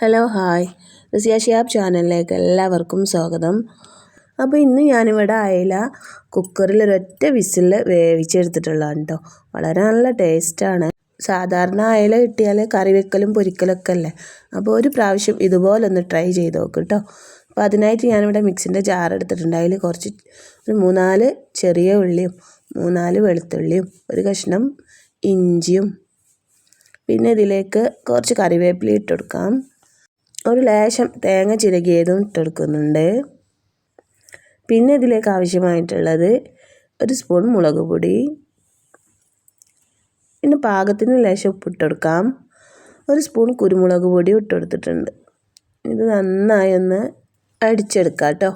Hello hi Risiya Shiyab ചാനലിലേക്ക് എല്ലാവർക്കും സ്വാഗതം. അപ്പോൾ ഇന്ന് ഞാനിവിടെ അയല കുക്കറിൽ ഒരൊറ്റ വിസിൽ വേവിച്ചെടുത്തിട്ടുള്ളതാണ് കേട്ടോ വളരെ നല്ല ടേസ്റ്റാണ്. സാധാരണ അയല കിട്ടിയാൽ കറി വെക്കലും പൊരിക്കലൊക്കെ അല്ലേ അപ്പോൾ ഒരു പ്രാവശ്യം ഇതുപോലെ ഒന്ന് ട്രൈ ചെയ്ത് നോക്ക് കേട്ടോ അപ്പോൾ അതിനായിട്ട് ഞാനിവിടെ മിക്സിന്റെ ജാർ എടുത്തിട്ടുണ്ട്. അതിൽ കുറച്ച് ഒരു മൂന്നാൽ ചെറിയ ഉള്ളിയും മൂന്നാൽ വെളുത്തുള്ളിയും ഒരു കഷ്ണം ഇഞ്ചിയും. പിന്നെ ഇതിലേക്ക് കുറച്ച് കറിവേപ്പില ഇട്ട് കൊടുക്കാം. ഒരു ലേശം തേങ്ങ ചിരകിയതും ഇട്ടെടുക്കുന്നുണ്ട്. പിന്നെ ഇതിലേക്ക് ആവശ്യമായിട്ടുള്ളത് ഒരു സ്പൂൺ മുളക് പൊടി. പിന്നെ പാകത്തിന് ലേശം ഉപ്പിട്ടെടുക്കാം. ഒരു സ്പൂൺ കുരുമുളക് പൊടി ഇട്ടെടുത്തിട്ടുണ്ട്. ഇത് നന്നായി ഒന്ന് അടിച്ചെടുക്കാം കേട്ടോ.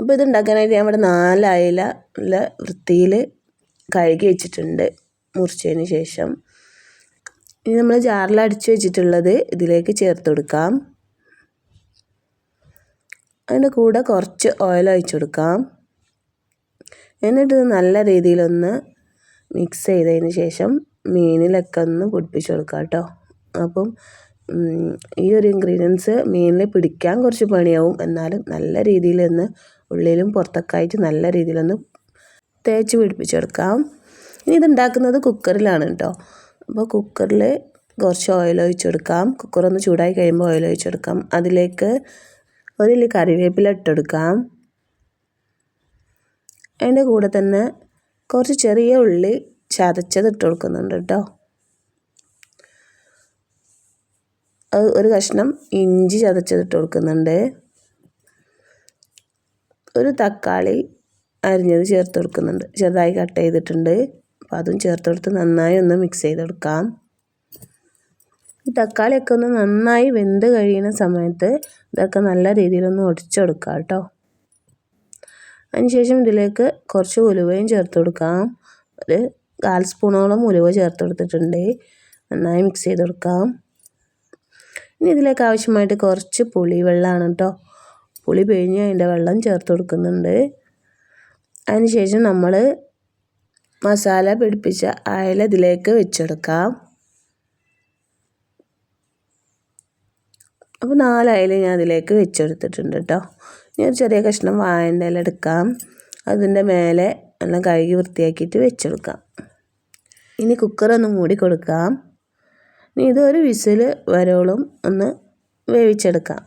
അപ്പോൾ ഇത് ഉണ്ടാക്കാനായിട്ട് ഞാൻ ഇവിടെ നാലയില നല്ല വൃത്തിയിൽ കഴുകി വെച്ചിട്ടുണ്ട്. മുറിച്ചതിന് ശേഷം. ഇനി നമ്മൾ ജാറിൽ അടിച്ചു വെച്ചിട്ടുള്ളത് ഇതിലേക്ക് ചേർത്ത് കൊടുക്കാം. അതിന്റെ കൂടെ കുറച്ച് ഓയിൽ ഒഴിച്ചു കൊടുക്കാം. എന്നിട്ട് നല്ല രീതിയിലൊന്ന് മിക്സ് ചെയ്തതിന് ശേഷം മീനിലൊക്കെ ഒന്ന് പൊടിപ്പിച്ച് കൊടുക്കാം കേട്ടോ. അപ്പം ഈ ഒരു ഇൻഗ്രീഡിയൻസ് മീനിൽ പിടിക്കാൻ കുറച്ച് പണിയാവും. എന്നാലും നല്ല രീതിയിലൊന്ന് ഉള്ളിലും പുറത്തൊക്കെ ആയിട്ട് നല്ല രീതിയിലൊന്ന് തേച്ച് പിടിപ്പിച്ചെടുക്കാം ഇനി ഇതുണ്ടാക്കുന്നത് കുക്കറിലാണ് കേട്ടോ. അപ്പോൾ കുക്കറിൽ കുറച്ച് ഓയിൽ ഒഴിച്ചെടുക്കാം. കുക്കർ ഒന്ന് ചൂടായി കഴിയുമ്പോൾ ഓയിൽ ഒഴിച്ചെടുക്കാം. അതിലേക്ക് ഒരു കറിവേപ്പില ഇട്ടെടുക്കാം. അതിന്റെ കൂടെ തന്നെ കുറച്ച് ചെറിയ ഉള്ളി ചതച്ചത് ഇട്ട് കൊടുക്കുന്നുണ്ട് കേട്ടോ. ഒരു കഷ്ണം ഇഞ്ചി ചതച്ചത് ഇട്ട് കൊടുക്കുന്നുണ്ട്. ഒരു തക്കാളി അരിഞ്ഞത് ചേർത്ത് കൊടുക്കുന്നുണ്ട്. ചെറുതായി കട്ട് ചെയ്തിട്ടുണ്ട്. അപ്പോൾ അതും ചേർത്ത് കൊടുത്ത് നന്നായി ഒന്ന് മിക്സ് ചെയ്തെടുക്കാം. ഈ തക്കാളിയൊക്കെ ഒന്ന് നന്നായി വെന്ത് കഴിയുന്ന സമയത്ത് ഇതൊക്കെ നല്ല രീതിയിലൊന്ന് ഒടിച്ചെടുക്കാം കേട്ടോ. അതിനുശേഷം ഇതിലേക്ക് കുറച്ച് ഉലുവയും ചേർത്ത് കൊടുക്കാം ഒരു കാൽ സ്പൂണോളം ഉലുവ ചേർത്ത് കൊടുത്തിട്ടുണ്ട് നന്നായി മിക്സ് ചെയ്ത് കൊടുക്കാം ഇനി ഇതിലേക്ക് ആവശ്യമായിട്ട് കുറച്ച് പുളി വെള്ളമാണ് കേട്ടോ. പുളി പിഴിഞ്ഞ് അതിന്റെ വെള്ളം ചേർത്ത് കൊടുക്കുന്നുണ്ട് അതിനുശേഷം നമ്മൾ മസാല പിടിപ്പിച്ച അയല ഇതിലേക്ക് വെച്ചെടുക്കാം. അപ്പോൾ നാലയല ഞാൻ അതിലേക്ക് വെച്ചെടുത്തിട്ടുണ്ട് കേട്ടോ ഞാൻ ചെറിയ കഷ്ണം വാഴന്റെ ഇല എടുക്കാം. അതിന്റെ മേലെ എല്ലാം കഴുകി വൃത്തിയാക്കിയിട്ട് വെച്ചെടുക്കാം. ഇനി കുക്കറൊന്ന് മൂടി കൊടുക്കാം. ഇനി ഇതൊരു വിസിൽ വരോളും ഒന്ന് വേവിച്ചെടുക്കാം.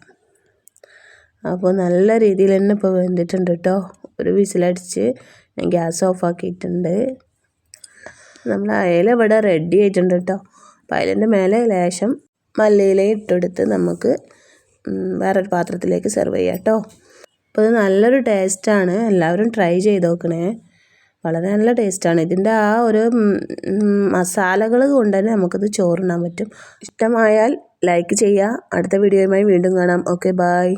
അപ്പോൾ നല്ല രീതിയിൽ തന്നെ ഇപ്പോൾ വെന്തിട്ടുണ്ട് കേട്ടോ ഒരു വിസിലടിച്ച് ഗ്യാസ് ഓഫ് ആക്കിയിട്ടുണ്ട് നമ്മൾ അയല ഇവിടെ റെഡി ആയിട്ടുണ്ട് കേട്ടോ അപ്പോൾ അയലിന്റെ മേലെ ലേശം മല്ലിയില ഇട്ടെടുത്ത് നമുക്ക് വേറൊരു പാത്രത്തിലേക്ക് സെർവ് ചെയ്യാം കേട്ടോ അപ്പോൾ ഇത് നല്ലൊരു ടേസ്റ്റാണ് എല്ലാവരും ട്രൈ ചെയ്ത് നോക്കണേ. വളരെ നല്ല ടേസ്റ്റാണ് ഇതിന്റെ ആ ഒരു മസാലകൾ കൊണ്ട് തന്നെ നമുക്കിത് ചോറുണ്ണാൻ പറ്റും. ഇഷ്ടമായാൽ ലൈക്ക് ചെയ്യുക അടുത്ത വീഡിയോയുമായി വീണ്ടും കാണാം. Okay bye